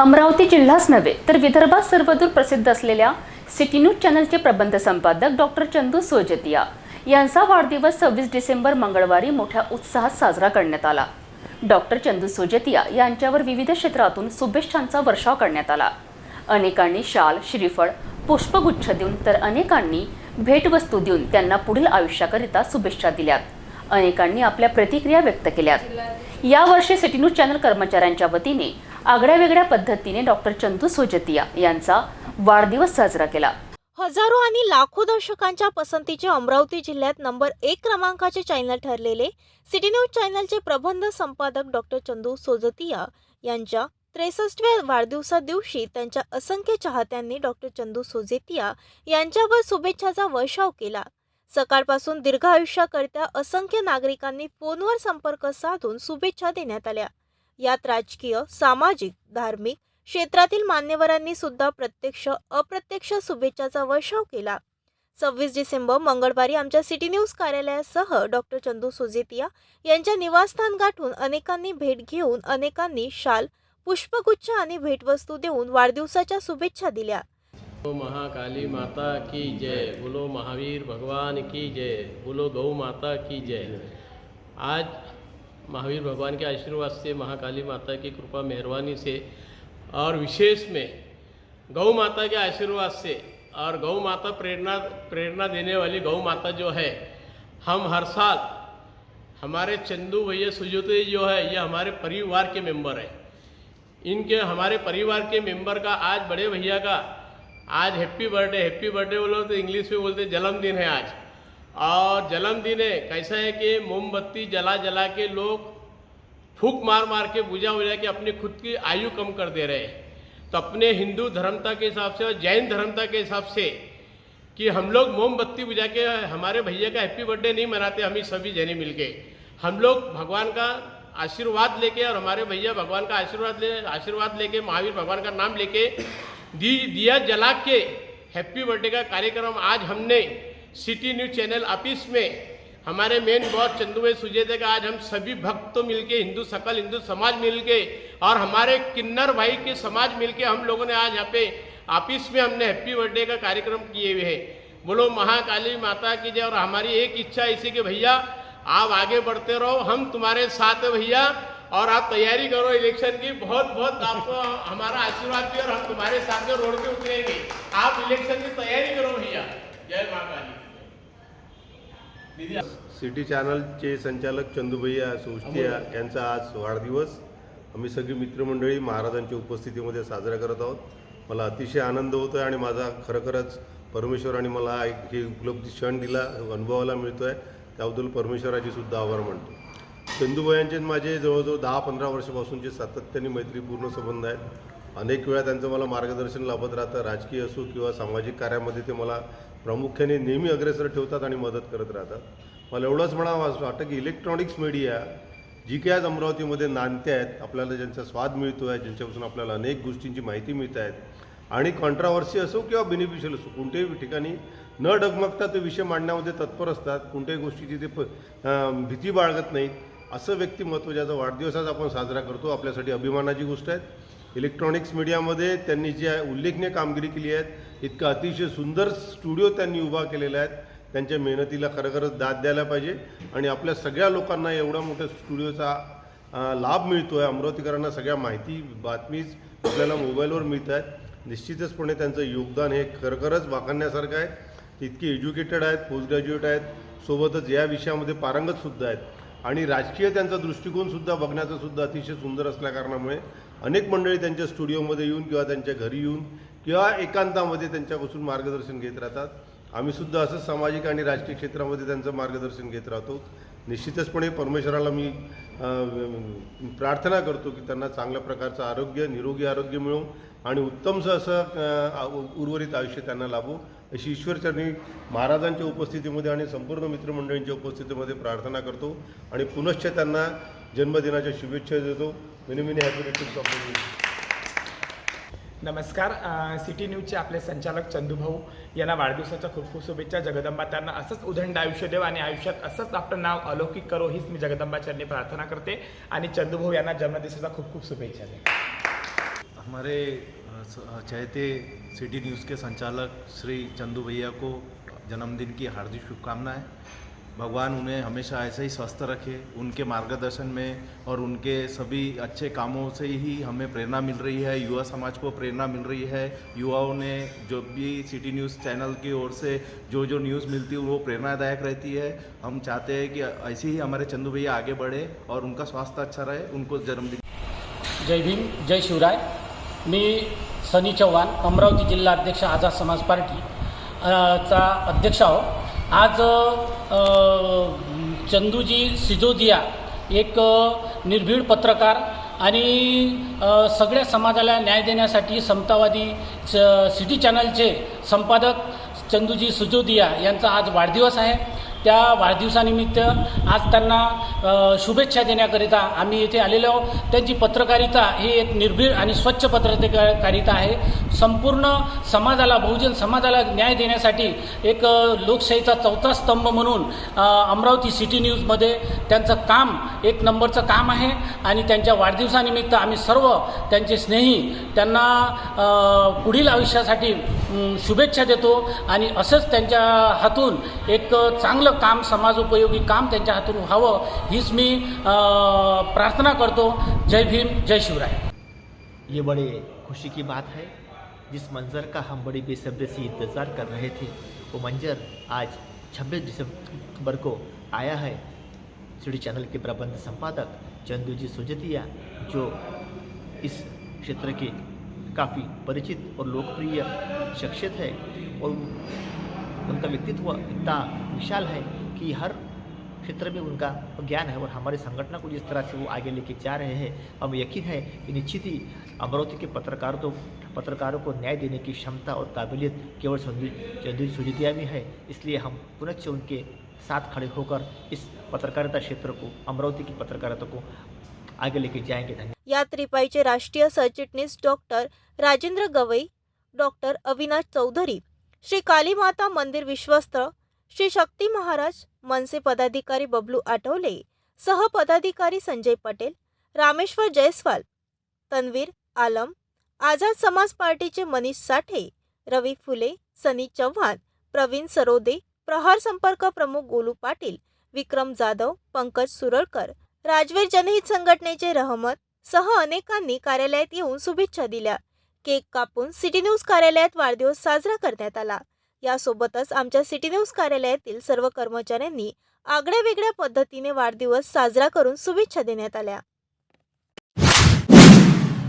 अमरावती जिल्हाच नव्हे तर विदर्भात सर्वदूर प्रसिद्ध असलेल्या सिटी न्यूज चॅनलचे प्रबंध संपादक डॉक्टर चंदू सोजतिया यांचा वाढदिवस सव्वीस डिसेंबर मंगळवारी मोठ्या उत्साहात साजरा करण्यात आला. डॉक्टर चंदू सोजतिया यांच्यावर विविध क्षेत्रातून शुभेच्छांचा वर्षाव करण्यात आला. अनेकांनी शाल श्रीफळ पुष्पगुच्छ देऊन तर अनेकांनी भेटवस्तू देऊन त्यांना पुढील आयुष्याकरिता शुभेच्छा दिल्यात. अनेकांनी आपल्या प्रतिक्रिया व्यक्त केल्यात. यावर्षी सिटी न्यूज चॅनल कर्मचाऱ्यांच्या वतीने आगळ्या वेगळ्या पद्धतीने डॉक्टर चंदू सोजतिया यांचा वाढदिवस साजरा केला. हजारो आणि लाखो दर्शकांच्या पसंतीचे अमरावती जिल्ह्यात नंबर एक क्रमांकाचे चॅनल ठरलेले सिटी न्यूज चॅनलचे प्रबंध संपादक डॉक्टर चंदू सोजतिया यांच्या त्रेसष्टव्या वाढदिवसा दिवशी त्यांच्या असंख्य चाहत्यांनी डॉक्टर चंदू सोजेतिया यांच्यावर शुभेच्छाचा वर्षाव केला. सकाळपासून दीर्घ आयुष्याकरिता असंख्य नागरिकांनी फोनवर संपर्क साधून शुभेच्छा देण्यात आल्या. यात राजकीय सामाजिक धार्मिक क्षेत्रातील मान्यवरांनी सुद्धा प्रत्यक्ष अप्रत्यक्ष शुभेच्छाचा वर्षाव केला. सव्वीस डिसेंबर मंगळवारी आमच्या सिटी न्यूज कार्यालयासह डॉक्टर चंदू सुजेतिया यांच्या निवासस्थान गाठून अनेकांनी भेट घेऊन अनेकांनी शाल पुष्पगुच्छ आणि भेटवस्तू देऊन वाढदिवसाच्या शुभेच्छा दिल्या. बोलो महाकाली माता की जय, बोलो महावीर भगवान की जय, बोलो गौ माता की जय। आज महावीर भगवान के आशीर्वाद से महाकाली माता की कृपा, मेहरबानी से और विशेष में गौ माता के आशीर्वाद से और गौ माता प्रेरणा प्रेरणा देने वाली गौ माता जो है, हम हर साल हमारे चंदू भैया सुजोते जो है, ये हमारे परिवार के मेंबर हैं। इनके, हमारे परिवार के मेंबर का आज बड़े भैया का आज हैप्पी बर्थडे हैप्पी बर्थडे बोलो तो इंग्लिश में बोलते जन्मदिन है आज। और जन्मदिन है, कैसा है कि मोमबत्ती जला जला के लोग फूक मार मार के बुझा बुझा के अपनी खुद की आयु कम कर दे रहे हैं। तो अपने हिंदू धर्मता के हिसाब से और जैन धर्मता के हिसाब से कि हम लोग मोमबत्ती बुझा के, हमारे भैया का हैप्पी बर्थडे नहीं मनाते, हम ही सभी जने मिलके। हम लोग भगवान का आशीर्वाद लेके और हमारे भैया भगवान का आशीर्वाद ले, आशीर्वाद लेके, महावीर भगवान का नाम लेके दिया जला के हैप्पी बर्थडे का कार्यक्रम आज हमने सिटी न्यूज़ चैनल ऑफ़िस में, हमारे मेन बॉस चंदू भाई सुजेते का आज हम सभी भक्त तो मिलके, हिंदू सकल, हिंदू समाज मिलके और हमारे किन्नर भाई के समाज मिलके हम लोगों ने आज यहाँ पे ऑफ़िस में हमने हैप्पी बर्थडे का कार्यक्रम किए हुए हैं। बोलो, महाकाली माता की जय। और हमारी एक इच्छा इसी कि, भैया, आप आगे बढ़ते रहो, हम तुम्हारे साथ भैया। और आप तैयारी करो इलेक्शन की। बहुत बहुत आपको हमारा आशीर्वाद भी और हम तुम्हारे साथ में रोड पे उतरेंगे आप इलेक्शन की तैयारी करो भैया। जय दीदी सिटी चॅनलचे संचालक चंदूभैया सोष्टिया यांचा आज वाढदिवस. आम्ही सगळी मित्रमंडळी महाराजांच्या उपस्थितीमध्ये साजरा करत आहोत. मला अतिशय आनंद होतो आहे आणि माझा खरोखरच परमेश्वराने मला एक हे उपलब्धी क्षण दिला अनुभवायला मिळतो आहे त्याबद्दल परमेश्वराचे सुद्धा आभार मानतो. चंदूभयांचे माझे जवळजवळ दहा पंधरा वर्षापासूनचे सातत्याने मैत्रीपूर्ण संबंध आहेत. अनेक वेळा त्यांचं मला मार्गदर्शन लाभत राहतं. राजकीय असो किंवा सामाजिक कार्यामध्ये ते मला प्रामुख्याने नेहमी अग्रेसर ठेवतात आणि मदत करत राहतात. मला एवढंच म्हणावं असं वाटतं की इलेक्ट्रॉनिक्स मीडिया जी काही आज अमरावतीमध्ये नांदते आहेत आपल्याला ज्यांचा स्वाद मिळतो आहे ज्यांच्यापासून आपल्याला अनेक गोष्टींची माहिती मिळत आहेत आणि कॉन्ट्रावर्सी असो किंवा बेनिफिशियल असो कोणत्याही ठिकाणी न डगमगता ते विषय मांडण्यामध्ये तत्पर असतात. कोणत्याही गोष्टीची ते प भीती बाळगत नाहीत. असं व्यक्तिमत्व ज्याचा वाढदिवस आज आपण साजरा करतो आपल्यासाठी अभिमानाची गोष्ट आहे. इलेक्ट्रॉनिक्स मीडियामध्ये त्यांनी जी आहे उल्लेखनीय कामगिरी केली आहे इतका अतिशय सुंदर स्टुडिओ त्यांनी उभा केलेला आहे. त्यांच्या मेहनतीला खरोखरच दाद द्यायला पाहिजे आणि आपल्या सगळ्या लोकांना एवढा मोठ्या स्टुडिओचा लाभ मिळतो आहे अमरावतीकरांना सगळ्या माहिती बातमीज आपल्याला मोबाईलवर मिळत आहेत. निश्चितचपणे त्यांचं योगदान हे खरोखरच वाखाणण्यासारखं आहे. इतके एज्युकेटेड आहेत पोस्ट ग्रॅज्युएट आहेत. सोबतच या विषयामध्ये पारंगतसुद्धा आहेत. आणि राजकीय त्यांचा दृष्टिकोनसुद्धा बघण्याचा सुद्धा अतिशय सुंदर असल्याकारणामुळे अनेक मंडळी त्यांच्या स्टुडिओमध्ये येऊन किंवा त्यांच्या घरी येऊन किंवा एकांतामध्ये त्यांच्यापासून मार्गदर्शन घेत राहतात. आम्ही सुद्धा असंच सामाजिक आणि राजकीय क्षेत्रामध्ये त्यांचं मार्गदर्शन घेत राहतो. निश्चितचपणे परमेश्वराला मी प्रार्थना करतो की त्यांना चांगल्या प्रकारचं आरोग्य निरोगी आरोग्य मिळो आणि उत्तमसं असं उर्वरित आयुष्य त्यांना लाभो. अशी ईश्वरचरणी महाराजांच्या उपस्थितीमध्ये आणि संपूर्ण मित्रमंडळींच्या उपस्थितीमध्ये प्रार्थना करतो आणि पुनश्च त्यांना जन्मदिनाच्या शुभेच्छा देतो. मेनी मेनी हॅपी नमस्कार सिटी न्यूजचे आपले संचालक चंदूभाऊ यांना वाढदिवसाच्या खूप खूप शुभेच्छा. जगदंबा त्यांना असंच उदंड आयुष्य देव आणि आयुष्यात असंच आपलं नाव अलौकिक करो हीच मी जगदंबाचरणी प्रार्थना करते. आणि चंदूभाऊ यांना जन्मदिवसाचा खूप खूप शुभेच्छा द्या हमारे अ, सिटी न्यूज़ के संचालक श्री चंदू भैया को जन्मदिन की हार्दिक शुभकामनाएं। भगवान उन्हें हमेशा ऐसे ही स्वस्थ रखे उनके मार्गदर्शन में और उनके सभी अच्छे कामों से ही हमें प्रेरणा मिल रही है युवा समाज को प्रेरणा मिल रही है। युवाओं ने जो भी सिटी न्यूज़ चैनल की ओर से जो जो न्यूज़ मिलती है वो प्रेरणादायक रहती है। हम चाहते हैं कि ऐसे ही हमारे चंदू भैया आगे बढ़े और उनका स्वास्थ्य अच्छा रहे उनको जन्मदिन जय भीम जय शिवराय। मी सनी चव्हाण अमरावती जिल्हा अध्यक्ष आझाद समाज पार्टी चा अध्यक्ष आहो। आज चंदूजी सिजोदिया एक निर्भीड पत्रकार आणि सगळ्या समाजाला न्याय देण्यासाठी समतावादी च- सिटी चॅनलचे संपादक चंदूजी सुजोदिया यांचा आज वाढदिवस आहे. त्या वाढदिवसानिमित्त आज त्यांना शुभेच्छा देण्याकरिता आम्ही येथे आलेलो आहोत. त्यांची पत्रकारिता ही एक निर्भीड आणि स्वच्छ पत्रकारिता आहे. संपूर्ण समाजाला बहुजन समाजाला न्याय देण्यासाठी एक लोकशाहीचा चौथा स्तंभ म्हणून अमरावती सिटी न्यूजमध्ये त्यांचं काम एक नंबरचं काम आहे. आणि त्यांच्या वाढदिवसानिमित्त आम्ही सर्व त्यांचे स्नेही त्यांना पुढील आयुष्यासाठी शुभेच्छा देतो आणि असंच त्यांच्या हातून एक चांगलं काम समाजोपयोगी काम त्यांच्या हातून व्हावं हीच मी प्रार्थना करतो. जय भीम जय शिवराय. ये बड़े खुशी की बात है जिस मंज़र का हम बड़ी बेसब्री से इंतज़ार कर रहे थे वो मंज़र आज 26 दिसंबर को आया है। सिटी चैनल के प्रबंध संपादक चंदू जी सुजतिया जो इस क्षेत्र के काफ़ी परिचित और लोकप्रिय शख्सियत है और उनका व्यक्तित्व इतना विशाल है कि हर क्षेत्र में उनका ज्ञान है और हमारे संगठन को जिस तरह से वो आगे लेके जा रहे हैं हमें यकीन है कि निश्चित ही अमरावती के पत्रकारों तो पत्रकारों को न्याय देने की क्षमता और काबिलियत केवल चंदू सुजितिया में है। इसलिए हम पुनः उनके साथ खड़े होकर इस पत्रकारिता क्षेत्र को, अमरावती की पत्रकारिता को आगे लेके जाएंगे। या त्रिपाईचे राष्ट्रीय सरचिटणीस डॉक्टर राजेंद्र गवई डॉक्टर अविनाश चौधरी श्री कालीमाता मंदिर विश्वस्त श्री शक्ती महाराज मनसे पदाधिकारी बबलू आठवले सह पदाधिकारी संजय पटेल रामेश्वर जयस्वाल तन्वीर आलम आझाद समाज पार्टीचे मनीष साठे रवी फुले सनी चव्हाण प्रवीण सरोदे प्रहार संपर्क प्रमुख गोलू पाटील विक्रम जाधव पंकज सुरळकर राजवीर जनहित संघटनेचे रहमत सह अनेकांनी कार्यालयात येऊन शुभेच्छा दिल्या. केक कापून सिटी न्यूज कार्यालयात वाढदिवस साजरा करण्यात आला. यासोबतच आमच्या सिटी न्यूज कार्यालयातील सर्व कर्मचाऱ्यांनी आगळ्या वेगळ्या पद्धतीने वाढदिवस साजरा करून शुभेच्छा देण्यात आल्या.